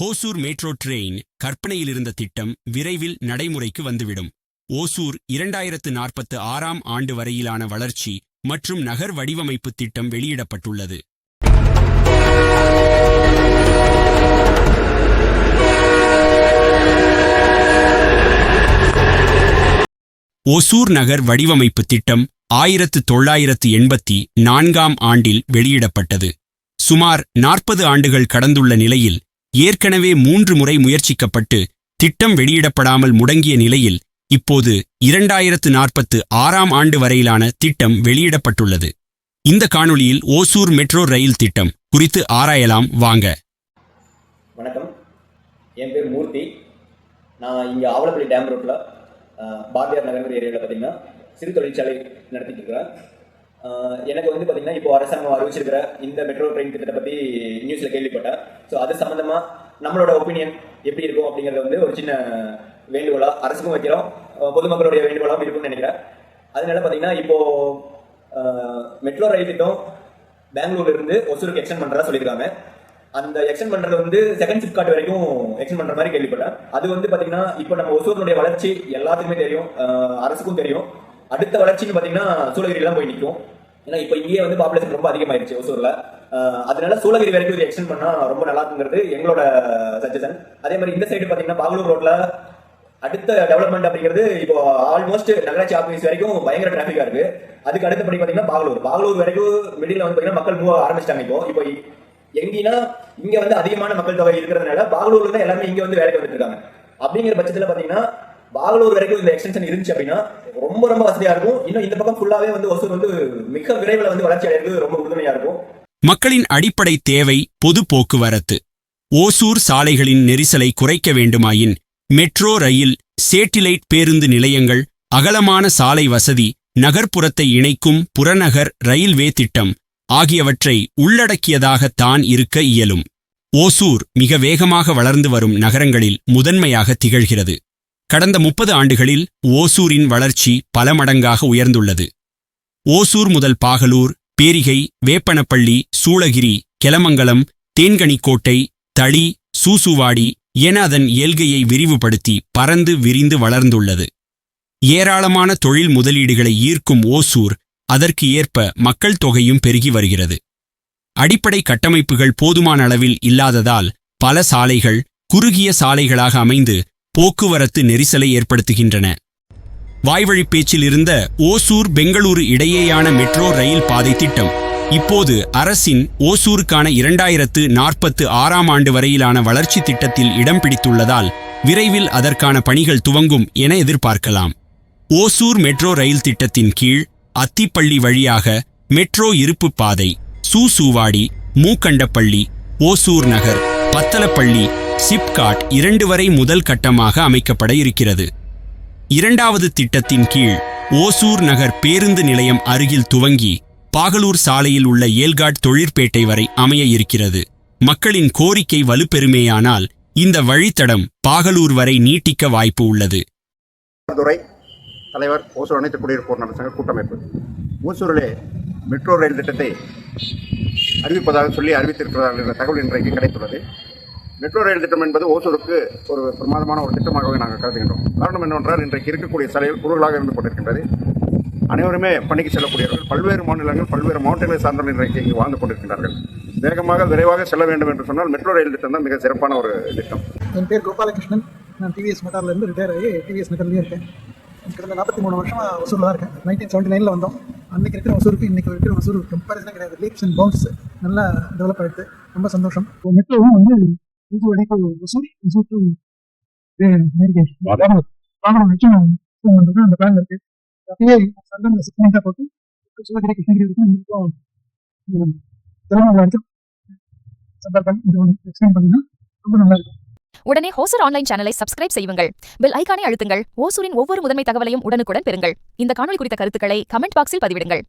Hosur metro train கற்பனையில் இருந்த திட்டம் விரைவில் நடைமுறைக்கு வந்துவிடும். ஓசூர் இரண்டாயிரத்து நாற்பத்து ஆறாம் ஆண்டு வரையிலான வளர்ச்சி மற்றும் நகர் வடிவமைப்பு திட்டம் வெளியிடப்பட்டுள்ளது. ஓசூர் நகர் வடிவமைப்பு திட்டம் ஆயிரத்து தொள்ளாயிரத்து எண்பத்தி நான்காம் ஆண்டில் வெளியிடப்பட்டது. சுமார் நாற்பது ஆண்டுகள் கடந்துள்ள நிலையில் ஏற்கனவே மூன்று முறை முயற்சிக்கப்பட்டு திட்டம் வெளியிடப்படாமல் முடங்கிய நிலையில் இப்போது இரண்டாயிரத்து நாற்பத்து ஆறாம் ஆண்டு வரையிலான திட்டம் வெளியிடப்பட்டுள்ளது. இந்த காணொளியில் ஓசூர் மெட்ரோ ரயில் திட்டம் குறித்து ஆராயலாம் வாங்க. வணக்கம். என் பேர் மூர்த்தி. நான் இங்கே ஆவலப்பள்ளி டேம் ரோட்டில் பாரதியார் நகர் ஏரியாவில் பார்த்தீங்கன்னா சிறு தொழிற்சாலை நடத்திட்டு இருக்கிறேன். எனக்கு வந்து பார்த்தீங்கன்னா இப்போ அரசாங்கம் அறிவிச்சிருக்கிற இந்த மெட்ரோ ட்ரெயின் திட்டத்தை பற்றி நியூஸில் கேள்விப்பட்டேன். ஸோ அது சம்மந்தமாக நம்மளோட ஒப்பீனியன் எப்படி இருக்கும் அப்படிங்கிறத வந்து ஒரு சின்ன வேண்டுகோளா அரசுக்கும் வைக்கிறோம் பொதுமக்களுடைய வேண்டுகோளாகவும் இருக்கும்னு நினைக்கிறேன். அதனால பார்த்தீங்கன்னா இப்போ மெட்ரோ ரயில் திட்டம் பெங்களூர்ல இருந்து ஒசூருக்கு எக்ஸ்டெண்ட் பண்றதா சொல்லியிருக்காங்க. அந்த எக்ஸ்டெண்ட் பண்றது வந்து செகண்ட் சிப்காட் வரைக்கும் எக்ஸ்டெண்ட் பண்ற மாதிரி கேள்விப்பட்டேன். அது வந்து பாத்தீங்கன்னா இப்போ நம்ம ஒசூரினுடைய வளர்ச்சி எல்லாத்துக்குமே தெரியும் அரசுக்கும் தெரியும். அடுத்த வளர்ச்சின்னு பாத்தீங்கன்னா சூளகிரி போய் நிற்கும் ஏன்னா இப்போ இங்கேயே வந்து பாப்புலேஷன் ரொம்ப அதிகமாயிருச்சு ஒசூர்ல அதனால சூளகிரி வரைக்கும் இது எக்ஸ்டெண்ட் பண்ணா ரொம்ப நல்லா இருக்குங்கிறது எங்களோட சஜஷன் அதே மாதிரி இந்த சைடு பாத்தீங்கன்னா பாகலூர் ரோட்ல அடுத்த டெவலப்மெண்ட் அப்படிங்கிறது இப்போ ஆல்மோஸ்ட் நகராட்சி ஆஃபீஸ் வரைக்கும் பயங்கர டிராஃபிக்கா இருக்கு. அதுக்கு அடுத்தபடி பாத்தீங்கன்னா பாகலூர். பாகலூர் வரைக்கும் மிடில் வந்து பாத்தீங்கன்னா மக்கள் மூவ் ஆரம்பிச்சிட்டாங்க இப்போ. இப்போ எங்கன்னா இங்க வந்து அதிகமான மக்கள் தொகை இருக்கிறதுனால பாகலூர்ல தான் எல்லாமே இங்க வந்து வேலைக்கு வந்துட்டு இருக்காங்க. அப்படிங்கிற பட்சத்துல பாத்தீங்கன்னா பாகலூர் வரைக்கும் இந்த எக்ஸ்டென்ஷன் இருந்துச்சு அப்படின்னா ரொம்ப ரொம்ப வசதியா இருக்கும். இன்னும் இந்த பக்கம் ஃபுல்லாவே வந்து ஒசூர் வந்து மிக விரைவில் வந்து வளர்ச்சி அடைகிறது ரொம்ப உறுதுணையா இருக்கும். மக்களின் அடிப்படை தேவை பொது போக்குவரத்து. ஓசூர் சாலைகளின் நெரிசலை குறைக்க வேண்டுமாயின் மெட்ரோ ரயில் சேட்டிலைட் பேருந்து நிலையங்கள் அகலமான சாலை வசதி நகர்ப்புறத்தை இணைக்கும் புறநகர் ரயில்வே திட்டம் ஆகியவற்றை உள்ளடக்கியதாக தான் இருக்க இயலும். ஓசூர் மிக வேகமாக வளர்ந்து வரும் நகரங்களில் முதன்மையாக திகழ்கிறது. கடந்த முப்பது ஆண்டுகளில் ஓசூரின் வளர்ச்சி பல மடங்காக உயர்ந்துள்ளது. ஓசூர் முதல் பாகலூர் பேரிகை வேப்பனப்பள்ளி சூளகிரி கெலமங்கலம் தேன்கனிக்கோட்டை தளி சூசுவாடி என அதன் இயல்கையை விரிவுபடுத்தி பறந்து விரிந்து வளர்ந்துள்ளது. ஏராளமான தொழில் முதலீடுகளை ஈர்க்கும் ஓசூர் அதற்கு ஏற்ப மக்கள் தொகையும் பெருகி வருகிறது. அடிப்படை கட்டமைப்புகள் போதுமான அளவில் இல்லாததால் பல சாலைகள் குறுகிய சாலைகளாக அமைந்து போக்குவரத்து நெரிசலை ஏற்படுத்துகின்றன. வாய்வழிப் பேச்சில் இருந்த ஓசூர் பெங்களூரு இடையேயான மெட்ரோ ரயில் பாதை திட்டம் இப்போது அரசின் ஓசூருக்கான இரண்டாயிரத்து நாற்பத்து ஆறாம் ஆண்டு வரையிலான வளர்ச்சி திட்டத்தில் இடம் பிடித்துள்ளதால் விரைவில் அதற்கான பணிகள் துவங்கும் என எதிர்பார்க்கலாம். ஓசூர் மெட்ரோ ரயில் திட்டத்தின் கீழ் அத்திப்பள்ளி வழியாக மெட்ரோ இருப்பு பாதை சூசூவாடி மூக்கண்டப்பள்ளி ஓசூர் நகர் பத்தலப்பள்ளி சிப்காட் இரண்டு வரை முதல் கட்டமாக அமைக்கப்பட இருக்கிறது. இரண்டாவது திட்டத்தின் கீழ் ஓசூர் நகர் பேருந்து நிலையம் அருகில் துவங்கி பாகலூர் சாலையில் உள்ள ஏல்காட் தொழிற்பேட்டை வரை அமைய இருக்கிறது. மக்களின் கோரிக்கை வலுப்பெறுமேயானால் இந்த வழித்தடம் பாகலூர் வரை நீட்டிக்க வாய்ப்பு உள்ளது. தலைவர் ஓசூர் அனைத்து குடியிருப்போர் சங்க கூட்டமைப்பு. ஓசூரிலே மெட்ரோ ரயில் திட்டத்தை அறிவிப்பதாக சொல்லி அறிவித்திருக்கிறார்கள் என்ற தகவல் இன்றைக்கு கிடைத்துள்ளது. மெட்ரோ ரயில் திட்டம் என்பது ஓசூருக்கு ஒரு பிரமாதமான ஒரு திட்டமாகவே நாங்கள் கருதுகின்றோம். காரணம் என்னவென்றால் இன்றைக்கு இருக்கக்கூடிய சாலைகள் குறுகலாக இருந்து கொண்டிருக்கின்றது. அனைவருமே பணிக்கு செல்லக்கூடியவர்கள். பல்வேறு மாநிலங்கள் பல்வேறு மாவட்டங்களை சார்ந்தவர்கள் இன்றைக்கு இங்கு வாழ்ந்து கொண்டிருக்கின்றார்கள். வேகமாக விரைவாக செல்ல வேண்டும் என்று சொன்னால் மெட்ரோ ரயில் திட்டம் தான் மிக சிறப்பான ஒரு திட்டம். என் பேர் கோபாலகிருஷ்ணன். நான் டிவிஎஸ் மோட்டார்லேருந்து ரிட்டையர் ஆகி டிவிஎஸ் மெட்டர்லேயே இருக்கேன். கிட்டத்தட்ட நாற்பத்தி மூணு வருஷமாக ஒசூரில் தான் இருக்கேன். நைன்டீன் செவன்ட்டி நைனில் வந்தோம். அன்றைக்கி இருக்கிற ஒசூருக்கு இன்றைக்கி இருக்கிற ஒசூர் கம்பேரிசனே கிடையாது. லீப்ஸ் அண்ட் பவுன்ஸ் நல்லா டெவலப் ஆகிடுது ரொம்ப சந்தோஷம். மெட்ரோவும் வந்து இது வரைக்கும் வாகனம் வச்சு பண்ணுறது அந்த பிளான் இருக்குது அப்படியே சண்டனில் சிக்ஸ் மந்த்தாக போட்டு சிவகிரி கிருஷ்ணகிரி வரைக்கும் இருக்கும் திருமணம் வரைக்கும் சம்பர் பண்ணி இது ஒன்று எக்ஸ்பிளைன் பண்ணிங்கன்னா ரொம்ப நல்லா இருக்கும். உடனே ஹோசர் ஆன்லைன் சேனலை சப்ஸ்கிரைப் செய்யுங்கள். பெல் ஐகானை அழுத்துங்கள். ஓசூரின் ஒவ்வொரு முதன்மை தகவலையும் உடனுக்குடன் பெறுங்கள். இந்த காணொளி குறித்த கருத்துக்களை கமெண்ட் பாக்ஸில் பதிவிடுங்கள்.